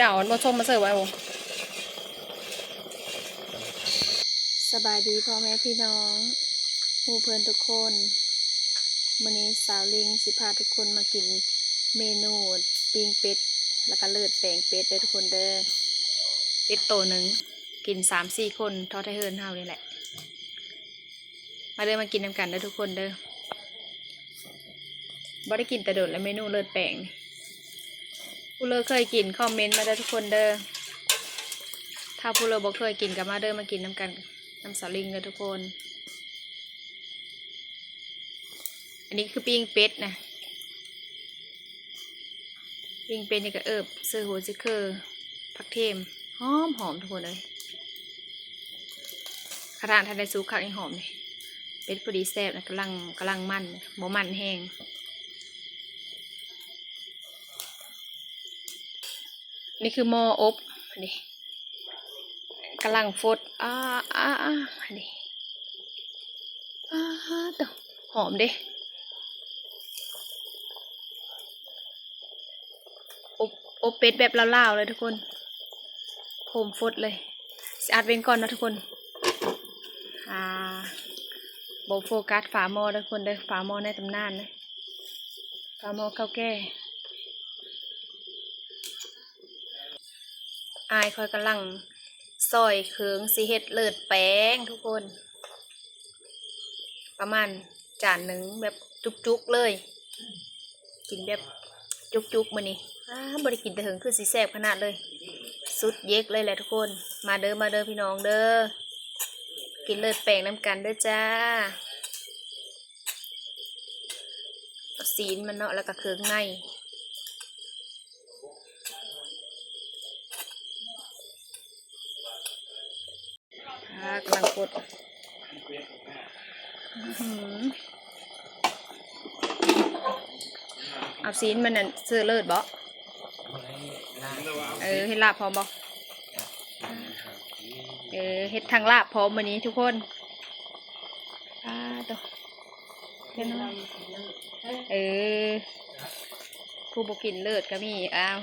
บ่ได้เอามาชมมาเสิร์ฟไว้บ่สบายดีพ่อแม่พี่น้องหมู่เพื่อนทุกคนมื้อนี้สาวลิงสิพาทุกคนมากินเมนูปิ้งเป็ด แล้วก็เลือดแปลงเป็ดเด้อทุกคนเด้อเป็ดโตหนึ่งกินสามสี่คนทอดไทยเฮิร์นเฮานี่แหละ มาเด้อมากินน้ำกันเด้อทุกคนเด้อบ่ได้กินแต่โดดแล้วเมนูเลือดแปลงนี่ ผู้เลอเคยกินคอมเมนต์มาเด้อทุกคนเด้อถ้าผู้เลอบ่เคยกินก็มาเด้อมากินน้ำกันน้ำสาลิงเด้อทุกคน อันนี้คือปิ้งเป็ดนะปิ้งเป็ดนี่ก็เอิบเสื้อหัวซิเคอร์ผักเทมหอมหอมทุกคนเลยขนาดทันได้ซุกคักยังหอมเลยเป็ดพอดีแซ่บนะกำลังกำลังมันบ่มันแห้ง นี่คือหม้ออบนี่กำลังฟดอ้าอ้าอ้านี่อ้าตัวหอมเด้อบอบเป็ดแบบลาวๆเลยทุกคนโคมฟดเลยสอัดเว้นก่อนนะทุกคนอ่าโบโฟกัสฝาหม้อทุกคนเด้ฝาหม้อในตำนานนะฝาหม้อข้าวแก่ อายคอยกำลังซอยเคืองสีเฮ็ดเลิศแป้งทุกคน ประมาณจานหนึ่งแบบจุกๆเลย กินแบบจุกๆมานี่อ้าบริกินแต่ถึงคือสีแสบขนาดเลย สุดเย็กเลยแหละทุกคน มาเด้อมาเด้อพี่น้องเด้อ กินเลือดแปลงน้ำกันเด้อจ้าเอาซีนมันเนาะแล้วก็เครื่องใน ดอื้อหือเอาซีนมันนั่นซื้อเลิศบ่เออเฮ็ดลาบพร้อมบ่เออเฮ็ดทางลาบพร้อมวันนี้ทุกคนอ่าตัวเฮ็ดเนาะเออผู้บ่กินเลิศก็มีอ้าว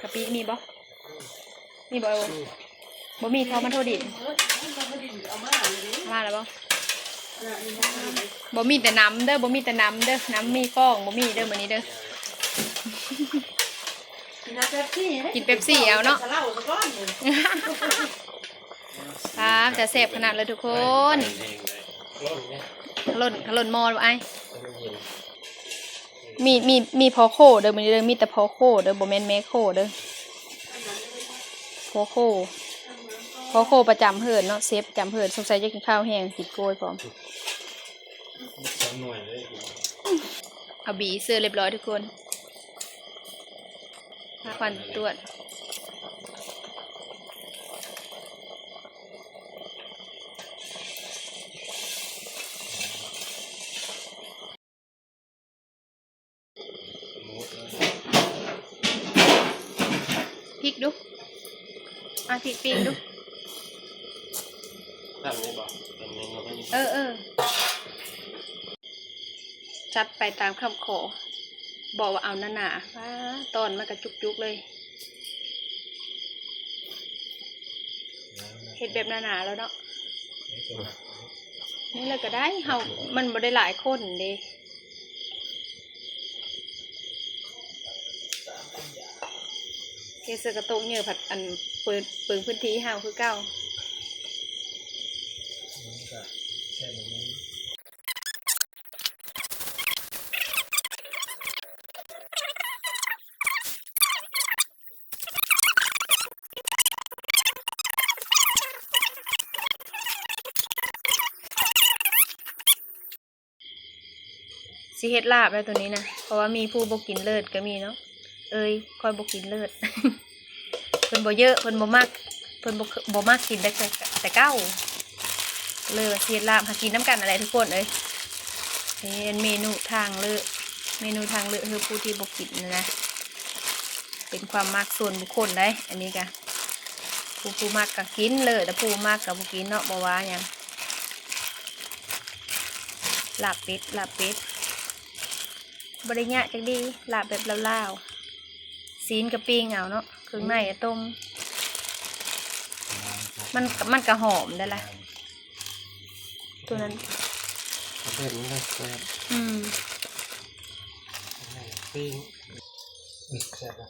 กะปิมีบ่มีบ่เออ บ่มีเขามาโทษดินมาแล้วบ่บ่มีแต่น้ำเด้อบ่มีแต่น้ำเด้อน้ำมีฟองบ่มีเด้อมื้อนี้เด้อกินเป๊ปซี่เอาเนาะครับจะแซ่บขนาดเลยทุกคนขล่นขล่นหมอไอ้มีมีมีพอโคเด้อมื้อนี้เด้อมีแต่พอโคเด้อบ่แม่นแม่โคเด้อพอโค พอโคประจำเหินเนาะเซฟประจำเหินสงสัยจะกินข้าวแห้งกินกล้วยพร้อมเอาบีเสื้อเรียบร้อยทุกคนมาควันตรวจพริกดูอะพริกปีกดู ทำนี่บอกทำนี่มันก็ยิ่งเออเออจัดไปตามคำขอ บอกว่าเอาหนาหนาๆว้าตอนมากระจุกๆเลย เห็ดแบบหนาหนาๆแล้วเนาะนี่เลยก็ได้เฮามันบ่ได้หลายคนเด้เคสกระโตกเหงื่อผัดอันเปิดเปิงพื้นที่เฮาคือเก้า สิเฮ็ดลาบแล้วตัวนี้นะเพราะว่ามีผู้บกินเลิศก็มีเนาะเอ้ยคอยบกินเลิศเพิ่นบ่เยอะเพิ่นบ่มักเพิ่นบ่บ่มักกินแต่แต่แต่เก้าเลยว่าเฮ็ดลาบหากินน้ำกันอะไรทุกคนเอ้ยเป็นเมนูทางเลือกเมนูทางเลือกคือผู้ที่บกินนะเป็นความมักส่วนบุคคลได้อันนี้ก็ผู้ผู้มักก็กินเลยแต่ผู้มักก็บ่กินเนาะบ่ว่าหยังลาบเป็ดลาบเป็ด บริญะจักดีลาบแบบลาวๆซีนกับปิ้งเอาเนาะเครื่องในอะต้ม มันมันกระหอมได้ละตัวนั้นประเภทนี้ก็แซ่บอืมปิ้งอืมแซ่บนะ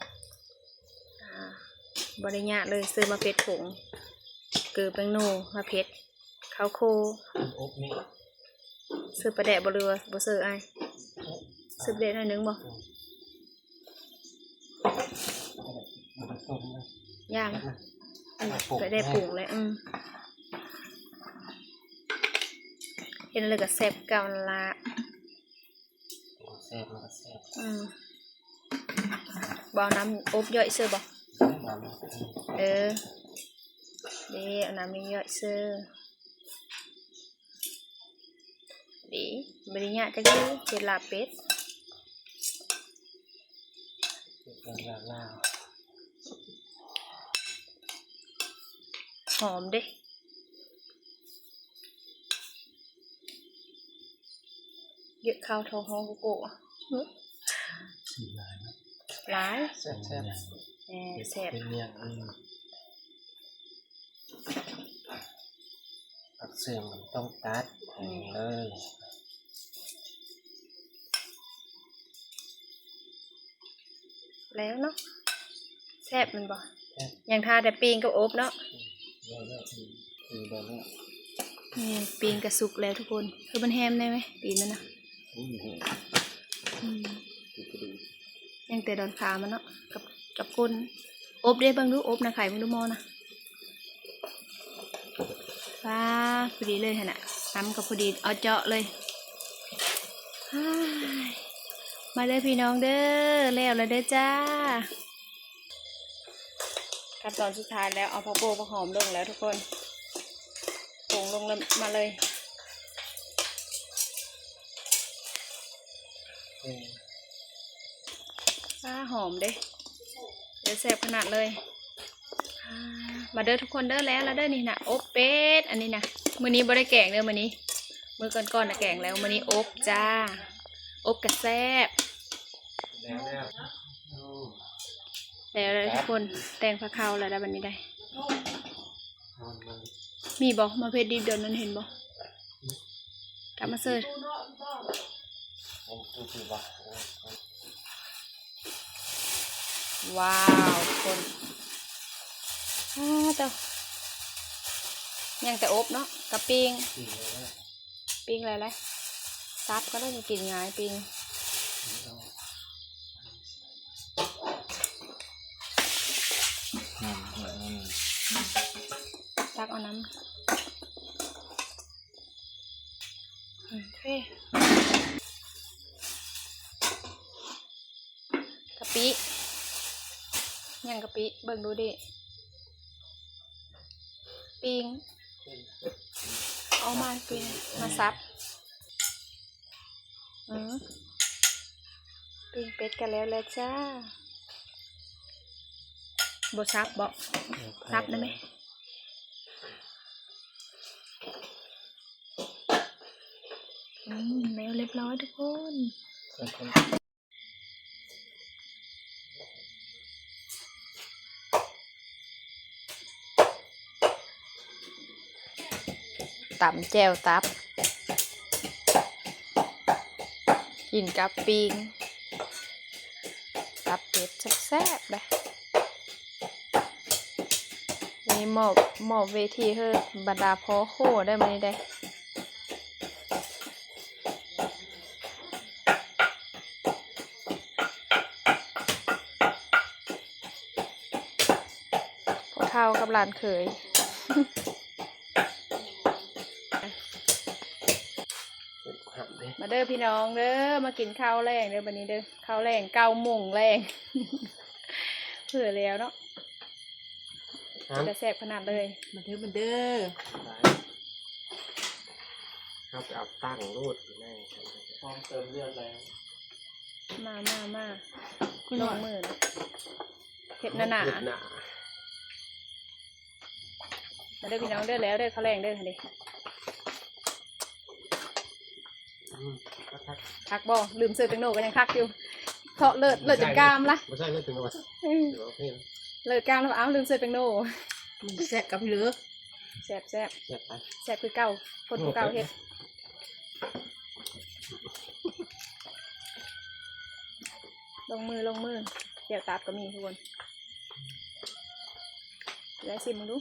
อ่าบริญะเลยซื้อมาเพ็ดผงเกลือแป้งโนมาเพ็ดข้าวโคอบนี่ซื้อปลาแดะบเรือบ่ซื้อไอ้ายซื้อปลาแดะหน่อยหนึงบ่มันต้มนะย่างนะอันปลูกปลาแดะปรุงเลยอืมเห็นเลยก็แซ่บเก่านั่นละแซ่บมันก็แซ่บอืมบ่เอาน้ำอบย่อยซื้อบ่มันเออเดีเอาน้ำมีย่อยซื้อดีบริญะจักดีเฮ็ดลาบเป็ด เป็นลาล่าหอมเด้เยอะข้าวทองห้องโกโก้อะหึสีลายนะหลายแซ่บแซ่บแหน่แซ่บเป็นเมียงอืมผักเสียงมันต้องตัดเลย แล้วเนาะแซ่บแมันบ่แซ่บยังทาแต่ปีงกับอบเนาะเลยเลยคือแบบนี้นี่ปีงกับสุกแล้วทุกคนคือมันแฮมได้ไหมปีนมันนะอืมอืมคือกระดูกยังแต่ดอนขามันเนาะกับกับก้นอบได้เบ้างดูอบนะไข่เบ้างดูหมอนะว้าพอดีเลยฮะน่ะน้ำกับพอดีเอาเจาะเลยอ้าย มาเด้อพี่น้องเด้อแล้วแล้วเด้อจ้าขั้นตอนสุดท้ายแล้วเอาผักโบกผักหอมลงแล้วทุกคนผงลงมาเลยป้าหอมเด้เดี๋ยวแซ่บขนาดเลย มาเด้อทุกคนเด้อแล้วแล้วเด้อนี่นะอบเป็ดอันนี้นะมื้อนี้บ่ได้แกงเด้อมื้อนี้ มื้อก่อนๆนะแกงแล้วมื้อนี้อบจ้าอบกระแซ่บ แล้วแล้วโอ้แล้วเลยทุกคนแต่งผักขาวแล้วได้บัดนี้ได้มันมันมีบ่มาเพชรดิบเดินนั้นเห็นบ่กลับมาเสิร์ชมันคือคือว่าว้าวทุกคนอ้าวเจ้ายังแต่อบเนาะกับปิ้งสีเลยนะปิ้งอะไรเลยซับก็ได้จะกินง่ายปิ้ง อืมอืมอืม ตัก เอาน้ำโอเคกะปิยังกะปิเบิ่งดูดิปิ้งเอามาปิ้งมาซับอืมปิ้งเป็ดกันแล้วแล้วจ้าบซับบ่ซับได้ไหม อืมแล้วเรียบร้อยทุกคนส่วนคนตำแจวตับ กินกับปิงตับเป็ดแซ่บๆเลยนี่หมอบหมอบเวทีเฮ้อบรรดาพอโคได้ไหมได้ พอเท่ากับหลานเคยเป็นหักเด้มาเด้อพี่น้องเด้อมากินข้าวแรงเด้อวันนี้เด้อข้าวแรงเก้าโมงแรงเผื่อแล้วเนาะฮะจะแซ่บขนาดเลยมาเด้อมาเด้อเขาไปเอาตั้งรูดอยู่ในพร้อมเติมเลือดแล้วมามามาคุณลงมือนะเห็ดหนาหนาเห็ดหนา มาเด้อพี่น้องเด้อแล้วเด้อข้าวแรงเด้อค่ะดิออืมคักคักคักบ่ลืมเสื้อตังโนก็ยังคักอยู่เถาะเลิศเลิศจนกล้ามละไม่ใช่เรื่องถึงว่าอืมเดี๋ยวโอเคนะเลิศกล้ามแล้วเอ้าลืมเสื้อตังโนแซ่บกับพี่เหลือแซ่บแซ่บเสียบไปแซ่บคือเก่าคนคือเก่าเฮ็ดลงมือลงมือเกี่ยวตับก็มีทุกคนได้สิมึงดู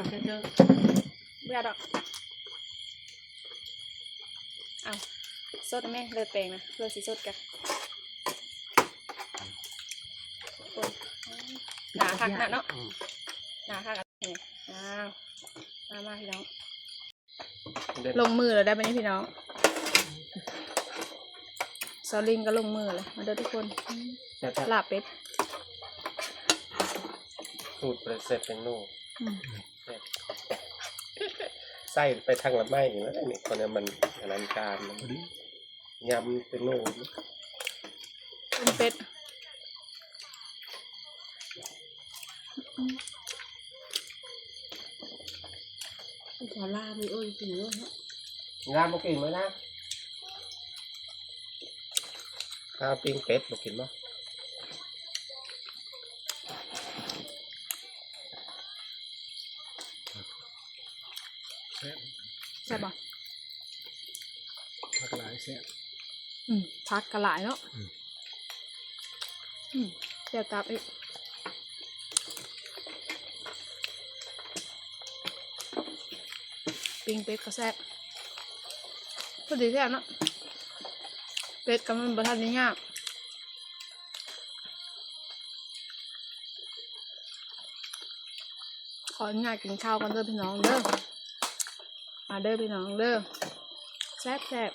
ทำเยอะเบื่อดอก เอาสดไหมเลิศเปลงนะเลิศสีสดกันคนหนาคักหนาเนาะอืมหนาคักอันนี้อ้าวมามาพี่น้องเด็ดลงมือเลยได้ไหมนี่พี่น้องซอลิงก็ลงมือเลยมาเด้อทุกคนแต่ถ้าลาบเป็ดสูตรเสร็จเป็นโน่อืมไส้ไปทางละไม้อยู่แล้วนี่คนนี้มันอลังการมันยำเป็นโน่ต้มเป็ดขอลาไม่โอ้ยพี่เหลือฮะงานบอกกินไหมนะข้าวปิ้งเป็ดบอกกินมั้ย ช่บป่ะผักหลายแซ่บอืมพักกระหลายเนาะอืมอืมเดี๋ยวตับอีกปิ้งเป็ดก็แซ่บพอดีแซ่บเนาะเป็ดก็มันบะทันได้ยากขออนุญาตกินข้าวกันเด้อพี่น้องเด้อ มาเด้อพี่น้องเด้อแซ่บแซ่บ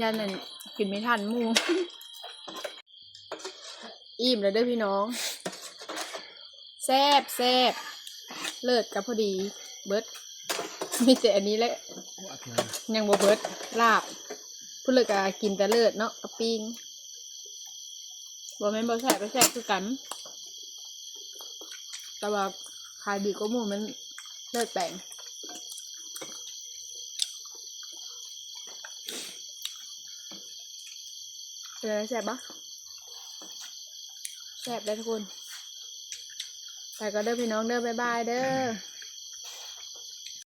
ยันนั่นกินไม่ทันมูอิ่มแล้วเด้อพี่น้องแซ่บแซ่บเลิศกับพอดี เบิร์ดมีแต่อันนี้แหละยังบ่เบิร์ดลาบพูดเลยกะกินแต่เลิศเนาะกับปิ้งบ่แม่นบ่แซ่บบ่แซ่บคือกัน แต่ว่าขายดีก็มูมันเลิศแปลง เป็นอะไรแซบปะแซบได้ทุกคนแต่ก็เด้อพี่น้องเด้อบ๊ายบายเด้อ